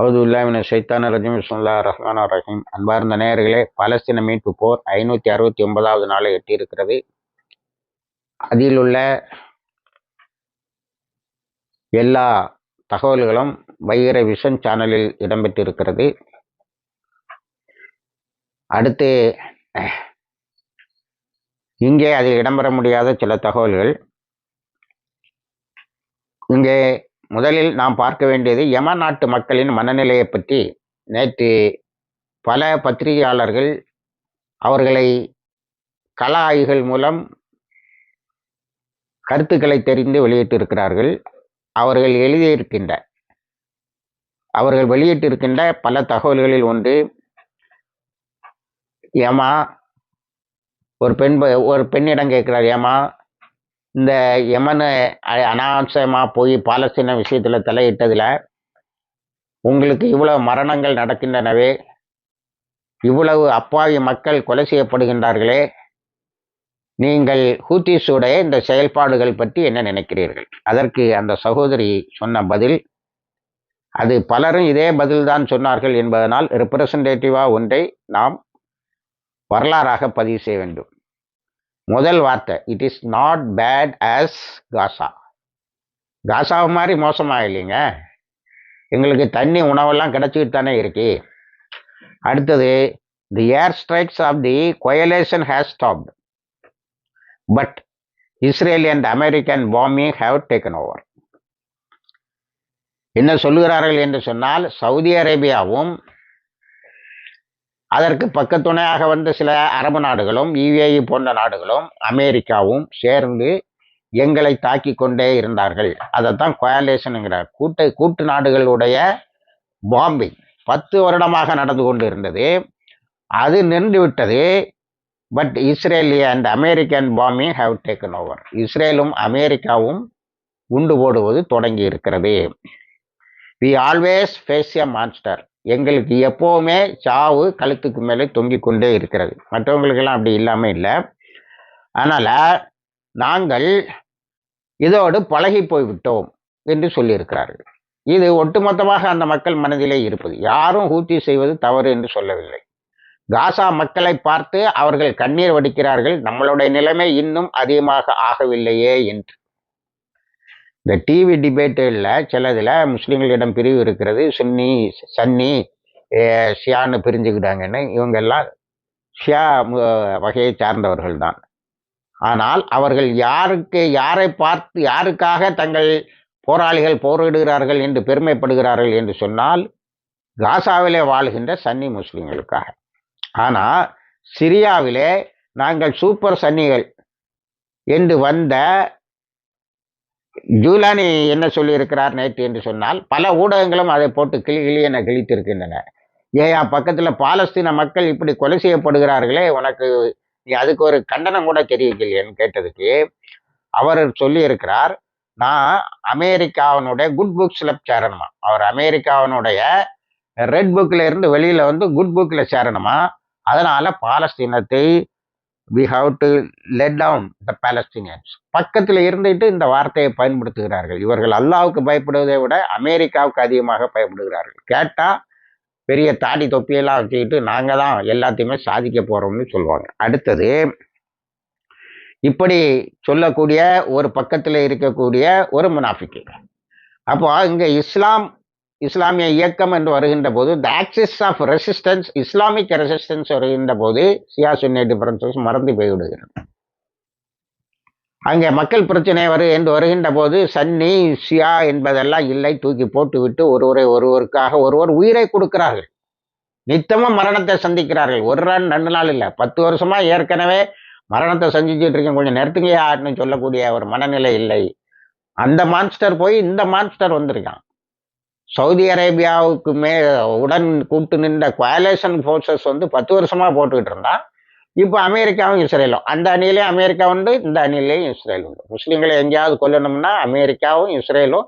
அவுதுல்லாமின சைத்தான regime. சுல்லா ரஹ்மான் ரஹீம். அன்பார்ந்த நேயர்களே பலஸ்தீன மீட்பு போர் ஐநூற்றி அறுபத்தி ஒன்பதாவது நாளை எட்டியிருக்கிறது. அதில் உள்ள எல்லா தகவல்களும் வைகர விஷன் சேனலில் இடம்பெற்றிருக்கிறது. அடுத்து இங்கே அதில் இடம்பெற முடியாத சில தகவல்கள். இங்கே முதலில் நாம் பார்க்க வேண்டியது யமன் நாட்டு மக்களின் மனநிலையை பற்றி. நேற்று பல பத்திரிகையாளர்கள் அவர்களை கள ஆய்வுகள் மூலம் கருத்துக்களை தெரிந்து வெளியிட்டிருக்கிறார்கள். அவர்கள் எழுதியிருக்கின்ற அவர்கள் வெளியிட்டிருக்கின்ற பல தகவல்களில் ஒன்று ஏமா ஒரு பெண் ஒரு பெண்ணிடம் கேட்கிறார் ஏமா இந்த யமனு அனாவசியமாக போய் பாலஸ்தீன விஷயத்தில் தலையிட்டதில் உங்களுக்கு இவ்வளவு மரணங்கள் நடக்கின்றனவே இவ்வளவு அப்பாவி மக்கள் கொலை செய்யப்படுகின்றார்களே நீங்கள் ஹூத்திஸுடைய இந்த செயல்பாடுகள் பற்றி என்ன நினைக்கிறீர்கள்? அதற்கு அந்த சகோதரி சொன்ன பதில் அது பலரும் இதே பதில்தான் சொன்னார்கள் என்பதனால் ரெப்ரசன்டேட்டிவாக ஒன்றை நாம் வரலாறாக பதிவு செய்ய வேண்டும். முதல் வார்த்தை it is not bad as காசா காசா மாதிரி மோசமாக இல்லைங்க எங்களுக்கு தண்ணி உணவெல்லாம் கிடைச்சிட்டு தானே இருக்கு. அடுத்தது the air strikes of the coalition has stopped but Israel and American bombing have taken over என்ன சொல்லுகிறார்கள் என்று சொன்னால் சவுதி அரேபியாவும் அதற்கு பக்கத்துணையாக வந்த சில அரபு நாடுகளும் யுஏஇ போன்ற நாடுகளும் அமெரிக்காவும் சேர்ந்து எங்களை தாக்கி கொண்டே இருந்தார்கள். அதைத்தான் கோயாலேஷனுங்கிற கூட்டு கூட்டு நாடுகளுடைய பாம்பிங் பத்து வருடமாக நடந்து கொண்டு இருந்தது அது நின்று விட்டது. But Israel and American bombing have taken over இஸ்ரேலும் அமெரிக்காவும் உண்டு போடுவது தொடங்கி இருக்கிறது. We always face a monster எங்களுக்கு எப்போவுமே சாவு கழுத்துக்கு மேலே தொங்கிக் கொண்டே இருக்கிறது. மற்றவங்களுக்கெல்லாம் அப்படி இல்லாமல் இல்லை. அதனால் நாங்கள் இதோடு பழகி போய்விட்டோம் என்று சொல்லியிருக்கிறார்கள். இது ஒட்டுமொத்தமாக அந்த மக்கள் மனதிலே இருப்பது. யாரும் ஹூத்தி செய்வது தவறு என்று சொல்லவில்லை. காசா மக்களை பார்த்து அவர்கள் கண்ணீர் வடிக்கிறார்கள். நம்மளுடைய நிலைமை இன்னும் அதிகமாக ஆகவில்லையே என்று. இந்த டிவி டிபேட்டில் சிலதில் முஸ்லீம்களிடம் பிரிவு இருக்கிறது. சுன்னி சன்னி ஷியான்னு பிரிஞ்சுக்கிட்டாங்கன்னு இவங்கெல்லாம் ஷியா வகையை சார்ந்தவர்கள் தான் ஆனால் அவர்கள் யாருக்கு யாரை பார்த்து யாருக்காக தங்கள் போராளிகள் போரிடுகிறார்கள் என்று பெருமைப்படுகிறார்கள் என்று சொன்னால் காசாவிலே வாழ்கின்ற சன்னி முஸ்லீம்களுக்காக. ஆனால் சிரியாவிலே நாங்கள் சூப்பர் சன்னிகள் என்று வந்த ஜூலானி என்ன சொல்லியிருக்கிறார் நேற்று என்று சொன்னால் பல ஊடகங்களும் அதை போட்டு கிளி கிளி என கிழித்திருக்கின்றன. ஏயா பக்கத்தில் பாலஸ்தீன மக்கள் இப்படி கொலை செய்யப்படுகிறார்களே உனக்கு நீ அதுக்கு ஒரு கண்டனம் கூட தெரிவிக்கலையேன்னு கேட்டதுக்கு அவர் சொல்லியிருக்கிறார் நான் அமெரிக்காவினுடைய குட் புக்ஸில் சேரணுமா? அவர் அமெரிக்காவினுடைய ரெட் புக்கில் இருந்து வெளியில் வந்து குட் புக்கில் சேரணுமா? அதனால் பாலஸ்தீனத்தை we have to let down the Palestinians பக்கத்தில் இருந்துட்டு இந்த வார்த்தையை பயன்படுத்துகிறார்கள். இவர்கள் அல்லாவுக்கு பயப்படுவதை விட அமெரிக்காவுக்கு அதிகமாக பயப்படுகிறார்கள். கேட்டால் பெரிய தாடி தொப்பியெல்லாம் வச்சுக்கிட்டு நாங்கள் தான் எல்லாத்தையுமே சாதிக்க போகிறோம்னு சொல்லுவாங்க. அடுத்தது இப்படி சொல்லக்கூடிய ஒரு பக்கத்தில் இருக்கக்கூடிய ஒரு முனாஃபிக்கு. அப்போ இங்கே இஸ்லாம் இஸ்லாமிய இயக்கம் என்று வருகின்ற போது the axis of resistance Islamic resistance வருகின்ற போது சியா சுன்னி டிஃபரன்சஸ் மறந்து போய்விடுகிறது. அங்கே மக்கள் பிரச்சனை வரு என்று வருகின்ற போது சன்னி சியா என்பதெல்லாம் இல்லை தூக்கி போட்டுவிட்டு ஒருவரை ஒருவருக்காக ஒருவர் உயிரை கொடுக்கிறார்கள். நித்தமும் மரணத்தை சந்திக்கிறார்கள். ஒரு நாள் ரெண்டு நாள் இல்லை. பத்து வருஷமா ஏற்கனவே மரணத்தை சந்திச்சுட்டு இருக்கேன். கொஞ்சம் நேரத்துக்கு யாருன்னு சொல்லக்கூடிய ஒரு மனநிலை இல்லை. அந்த மான்ஸ்டர் போய் இந்த மான்ஸ்டர் வந்திருக்கான். சவுதி அரேபியாவுக்கு மே உடன் கூட்டு நின்ற குவாலேஷன் ஃபோர்ஸஸ் வந்து பத்து வருஷமாக போட்டுக்கிட்டு இருந்தான் இப்போ அமெரிக்காவும் இஸ்ரேலும். அந்த அணியிலே அமெரிக்கா உண்டு இந்த அணியிலேயும் இஸ்ரேல் உண்டு. முஸ்லீம்களை எங்கேயாவது கொல்லணும்னா அமெரிக்காவும் இஸ்ரேலும்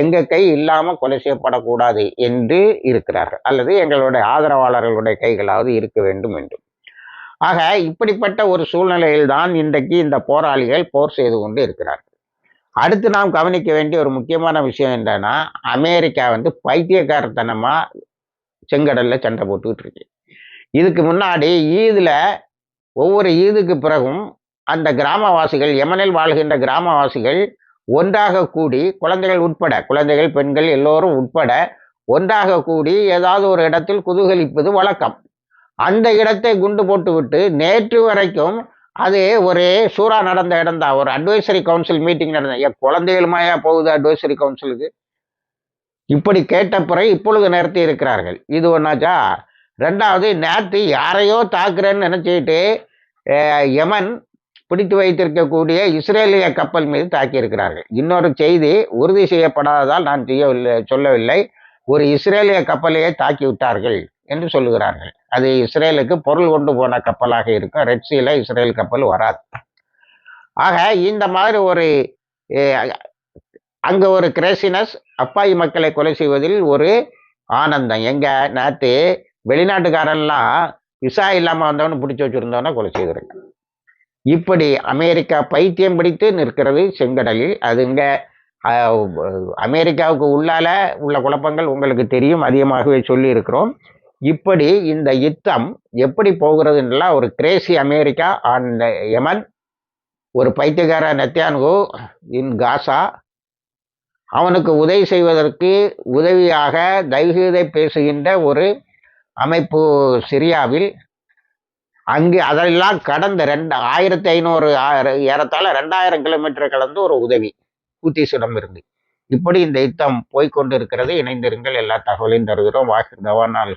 எங்கள் கை இல்லாமல் கொலை செய்யப்படக்கூடாது என்று இருக்கிறார்கள். அல்லது எங்களுடைய ஆதரவாளர்களுடைய கைகளாவது இருக்க வேண்டும் என்று. ஆக இப்படிப்பட்ட ஒரு சூழ்நிலையில்தான் இன்றைக்கு இந்த போராளிகள் போர் செய்து கொண்டு இருக்கிறார்கள். அடுத்து நாம் கவனிக்க வேண்டிய ஒரு முக்கியமான விஷயம் என்னன்னா அமெரிக்கா வந்து பைத்தியக்காரத்தனமா செங்கடல்ல சண்டை போட்டுக்கிட்டு இருக்கு. இதுக்கு முன்னாடி ஈதுல ஒவ்வொரு ஈதுக்கு பிறகும் அந்த கிராமவாசிகள் யமனில் வாழ்கின்ற கிராமவாசிகள் ஒன்றாக கூடி குழந்தைகள் உட்பட குழந்தைகள் பெண்கள் எல்லோரும் உட்பட ஒன்றாக கூடி ஏதாவது ஒரு இடத்தில் குதூகலிப்பது வழக்கம். அந்த இடத்தை குண்டு போட்டுவிட்டு நேற்று வரைக்கும் அது ஒரு சூறா நடந்த இடம் தான் ஒரு அட்வைசரி கவுன்சில் மீட்டிங் நடந்த ஏன் குழந்தைகளுமாயா போகுது அட்வைசரி கவுன்சிலுக்கு இப்படி கேட்ட பிறகு இப்பொழுது நிறுத்தி இருக்கிறார்கள். இது ஒன்றாச்சா ரெண்டாவது நேற்று யாரையோ தாக்குறேன்னு நினச்சிக்கிட்டு யமன் பிடித்து வைத்திருக்கக்கூடிய இஸ்ரேலிய கப்பல் மீது தாக்கியிருக்கிறார்கள் இன்னொரு செய்தி உறுதி செய்யப்படாததால் நான் செய்யவில்லை சொல்லவில்லை. ஒரு இஸ்ரேலிய கப்பலையே தாக்கி விட்டார்கள். என்று சொல்லுகிறார்கள். அது இஸ்ரேலுக்கு பொருள் கொண்டு போன கப்பலாக இருக்கும். ரெட்சியில் இஸ்ரேல் கப்பல் வராது. ஆக இந்த மாதிரி ஒரு அங்க ஒரு கிரேசினஸ் அப்பாவி மக்களை கொலை செய்வதில் ஒரு ஆனந்தம். எங்க நேற்று வெளிநாட்டுக்காரெல்லாம் விசா இல்லாமல் வந்தவனு பிடிச்சி வச்சிருந்தவன கொலை செய்திருக்கு இப்படி அமெரிக்கா பைத்தியம் பிடித்து நிற்கிறது செங்கடலில். அது இங்கே அமெரிக்காவுக்கு உள்ளால உள்ள குழப்பங்கள் உங்களுக்கு தெரியும். அதிகமாகவே சொல்லியிருக்கிறோம். இப்படி இந்த யுத்தம் எப்படி போகிறதுன்றலாம் ஒரு கிரேசி அமெரிக்கா ஆன் யமன் ஒரு பைத்தியகார நெத்தியான்கோ இன் காசா அவனுக்கு உதவி செய்வதற்கு உதவியாக தைகீதை பேசுகின்ற ஒரு அமைப்பு சிரியாவில். அங்கு அதெல்லாம் கடந்த ரெண்டு ஆயிரத்தி ஐநூறு ஏறத்தாழ ரெண்டாயிரம் கிலோமீட்டர் கலந்து ஒரு உதவி கூத்தீசிடம் இருந்து இப்படி இந்த யுத்தம் போய்கொண்டு இருக்கிறது இணைந்திருங்கள். எல்லா தகவலையும் தருகிறோம். வாக்கு தவானால்